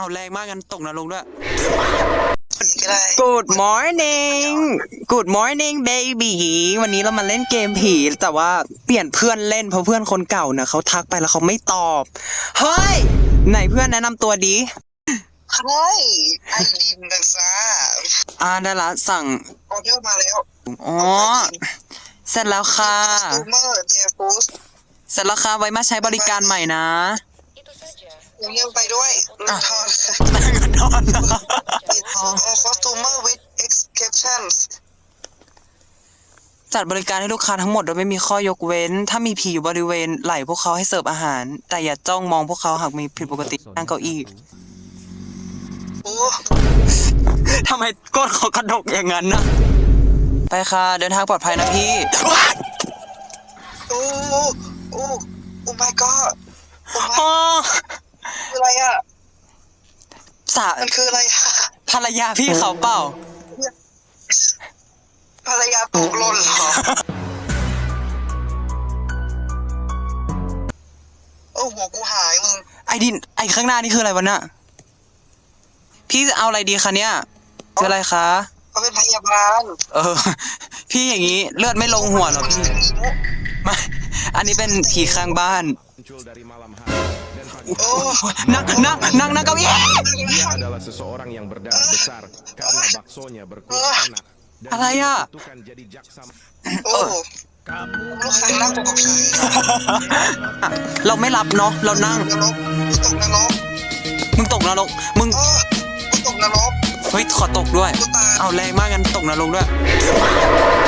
เอาแรงมากกันตกนรกด้วย ก็ได้ Good morning Good morning baby วันนี้เรามาเล่นเกมผี แต่ว่าเปลี่ยนเพื่อนเล่นเพราะเพื่อนคนเก่าเนี่ยเขาทักไปแล้วเขาไม่ตอบ เฮ้ย ไหนเพื่อนแนะนำตัวดีใช่ไอดินนะจ้าอ่าได้ละสั่ง ออเดอร์มาแล้วอ๋อ เสร็จแล้วค่ะ ซูเมอร์เจฟูสเสร็จแล้วค่ะไว้มาใช้บริการใหม่นะ ยังยังไปด้วยนัทอนนั่งกันนอนนะออคอสตูเมอร์วิดเอ็กซ์เคปชั่นส์จัดบริการให้ลูกค้าทั้งหมดโดยไม่มีข้อยกเว้น ถ้ามีผีอยู่บริเวณไหลพวกเขาให้เสิร์ฟอาหาร แต่อย่าจ้องมองพวกเขาหากมีผิดปกตินั่งเก้าอี้โอ้ทำไมก้นเขากระดกอย่างนั้นนะ ไปค่ะ เดินทางปลอดภัยนะพี่ โอ้ โอ้ โอ้ my god โอ้ my อ๋อ คืออะไรอะ สามันคืออะไรอะภรรยาพี่เขาเปล่า ภรรยาตกหล่นเหรอ โอ้หัวกูหายมึง ไอดิน ไอข้างหน้านี่คืออะไรวะน่ะพี่จะเอาอะไรดีคะเนี่ยคืออะไรคะ เขาเป็นพยาบาลเออ พี่อย่างนี้เลือดไม่ลงหัวเหรอพี่ไม่อันนี้เป็นผีข้างบ้าน muncul dari malam hari dan pagi โอ้นั่งนั่งนั่งนั่งเก้าอี้ dia adalah seseorang yang berdarah besar karena baksonya berkurang enak dan Apa ya? dibutuhkan jadi jaksa โอ้ลูกค้านั่งตกใจเราไม่รับเนาะเรานั่งนรกตกนรกมึงตกนรกมึงโอ้ตกนรกเฮ้ยขอตกด้วยกูตายเอาแรงมากกันตกนรกด้วยโ